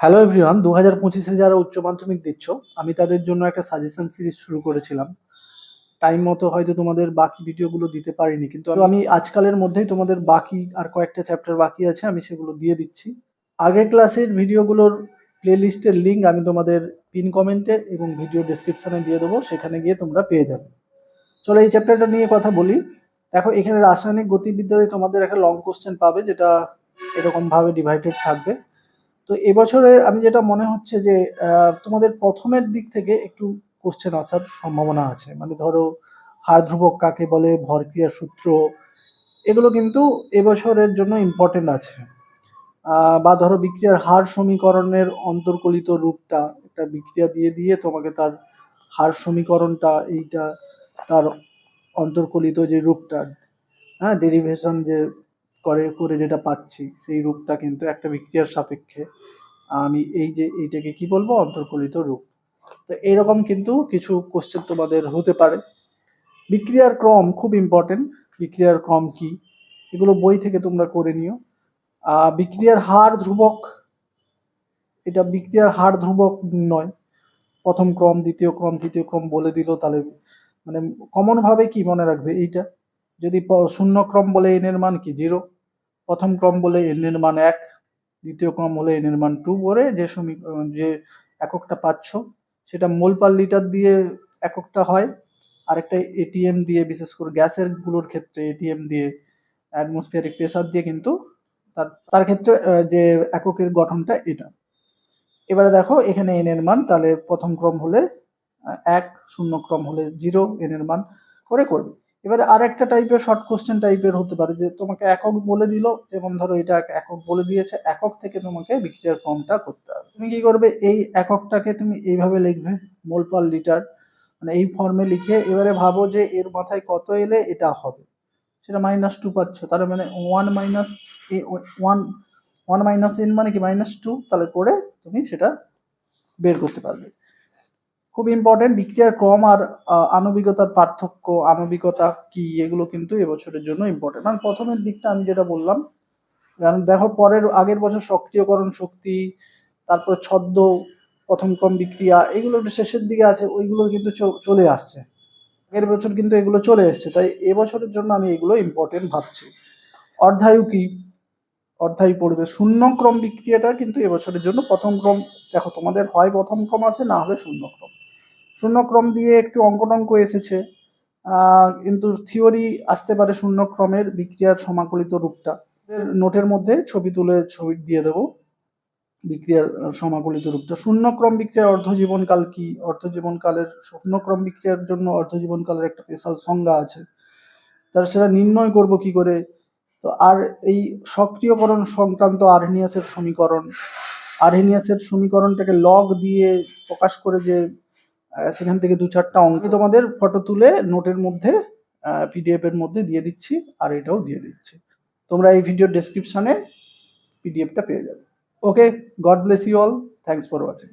Hello everyone দু হাজার পঁচিশে যারা উচ্চ মাধ্যমিক দিচ্ছ, আমি তাদের জন্য একটা সাজেশন সিরিজ শুরু করেছিলাম। টাইম মতো হয়তো তোমাদের বাকি ভিডিওগুলো দিতে পারিনি, কিন্তু আমি আজকালের মধ্যেই তোমাদের বাকি আর কয়েকটা চ্যাপ্টার বাকি আছে, আমি সেগুলো দিয়ে দিচ্ছি। আগের ক্লাসের ভিডিওগুলোর প্লে লিস্টের লিঙ্ক আমি তোমাদের পিন কমেন্টে এবং ভিডিও ডেসক্রিপশানে দিয়ে দেবো, সেখানে গিয়ে তোমরা পেয়ে যাবে। চলো এই চ্যাপ্টারটা নিয়ে কথা বলি। দেখো, এখানে রাসায়নিক গতিবিদ্যায় তোমাদের একটা লং কোশ্চেন পাবে, যেটা এরকমভাবে ডিভাইডেড থাকবে। তো এবছরের আমি যেটা মনে হচ্ছে যে তোমাদের প্রথমের দিক থেকে একটু কোশ্চেন আসার সম্ভাবনা আছে। মানে ধরো হার ধ্রুবক কাকে বলে ভরক্রিয়ার সূত্র, এগুলো কিন্তু এবছরের জন্য ইম্পর্টেন্ট আছে। বা ধরো বিক্রিয়ার হার সমীকরণের অন্তর্কলিত রূপটা একটা বিক্রিয়া দিয়ে দিয়ে তোমাকে তার হার সমীকরণটা, এইটা তার অন্তর্কলিত যে রূপটা হ্যাঁ ডেরিভেশন যে করে করে যেটা পাচ্ছি, সেই রূপটা কিন্তু একটা বিক্রিয়ার সাপেক্ষে আমি এই যে এইটাকে কি বলব? অন্তর্কলিত রূপ। তো এরকম কিন্তু কিছু কোশ্চেন তোমাদের হতে পারে। বিক্রিয়ার ক্রম খুব ইম্পর্টেন্ট বিক্রিয়ার ক্রম কি? এগুলো বই থেকে তোমরা করে নিও। বিক্রিয়ার হার ধ্রুবক। এটা বিক্রিয়ার হার ধ্রুবক নয়। প্রথম ক্রম, দ্বিতীয় ক্রম, তৃতীয় ক্রম বলে দিল, তাহলে মানে কমন ভাবে কি মনে রাখবে এইটা? যদি শূন্য ক্রম বলে এন এর মান কি? জিরো। প্রথম ক্রম বলে এন এর মান এক। দ্বিতীয় ক্রম হলে এন এর মান টু করে যে সমী যে এককটা পাচ্ছ, সেটা মোল পার লিটার দিয়ে এককটা হয়। আরেকটা এটিএম দিয়ে, বিশেষ করে গ্যাসেরগুলোর ক্ষেত্রে এটিএম দিয়ে অ্যাটমসফিয়ারিক প্রেসার দিয়ে কিন্তু তার তার ক্ষেত্রে যে এককের গঠনটা এটা। এবারে দেখো, এখানে এন এর মান তাহলে প্রথম ক্রম হলে এক, শূন্য ক্রম হলে জিরো এন এর মান করে করবে। এবারে আর একটা টাইপের শর্ট কোশ্চেন টাইপের হতে পারে যে তোমাকে একক বলে দিল যেমন ধরো এটা এক- একক বলে দিয়েছে, একক থেকে তোমাকে বিক্রিয়ার ফর্মটা করতে হবে। তুমি কি করবে? এই এককটাকে তুমি এইভাবে লিখবে মোল পার লিটার মানে এই ফর্মে লিখে এবারে ভাবো যে এর মাথায় কত এলে এটা হবে। সেটা মাইনাস টু পাচ্ছ, তার মানে one minus A one one minus N মানে কি? মাইনাস টু তাহলে করে তুমি সেটা বের করতে পারবে। খুব ইম্পর্টেন্ট বিক্রিয়ার ক্রম আর আণবিকতার পার্থক্য, আণবিকতা কি, এগুলো কিন্তু এবছরের জন্য ইম্পর্টেন্ট মানে প্রথমের দিকটা আমি যেটা বললাম, কারণ দেখো পরের, আগের বছর সক্রিয়করণ শক্তি, তারপর ছদ্ম, প্রথম ক্রম বিক্রিয়া, এগুলো একটু শেষের দিকে আছে, ওইগুলো কিন্তু চলে আসছে। আগের বছর কিন্তু এগুলো চলে এসছে, তাই এবছরের জন্য আমি এগুলো ইম্পর্টেন্ট ভাবছি। অর্ধায়ু কি? অর্ধায়ু পড়বে। শূন্য ক্রম বিক্রিয়াটা কিন্তু এবছরের জন্য প্রথম ক্রম, দেখো তোমাদের হয় প্রথম ক্রম আছে, না হলে শূন্য ক্রম। শূন্য ক্রম দিয়ে একটু অঙ্ক টঙ্ক এসেছে কিন্তু থিওরি আসতে পারে শূন্যক্রমের বিক্রিয়ার সমাকলিত রূপটা। নোটের মধ্যে ছবি তুলে ছবি দিয়ে দেবো। বিক্রিয়ার সমাকলিত রূপটা। শূন্য ক্রম বিক্রিয়ার অর্ধজীবনকাল কি? অর্ধজীবনকালের শূন্য ক্রম বিক্রিয়ার জন্য অর্ধজীবনকালের একটা স্পেশাল সংজ্ঞা আছে। তার সেটা নির্ণয় করব কি করে? তো আর এই সক্রিয়করণ সংক্রান্ত আর্হেনিয়াসের সমীকরণ। আর্হেনিয়াসের সমীকরণটাকে লগ দিয়ে প্রকাশ করে যে সেখান থেকে দু চারটা অঙ্ক তোমাদের ফটো তুলে নোটের মধ্যে পিডিএফ এর মধ্যে দিয়ে দিচ্ছি আর এটাও দিয়ে দিচ্ছি। তোমরা এই ভিডিও ডেসক্রিপশনে পিডিএফটা পেয়ে যাবে। Okay God bless you all thanks for watching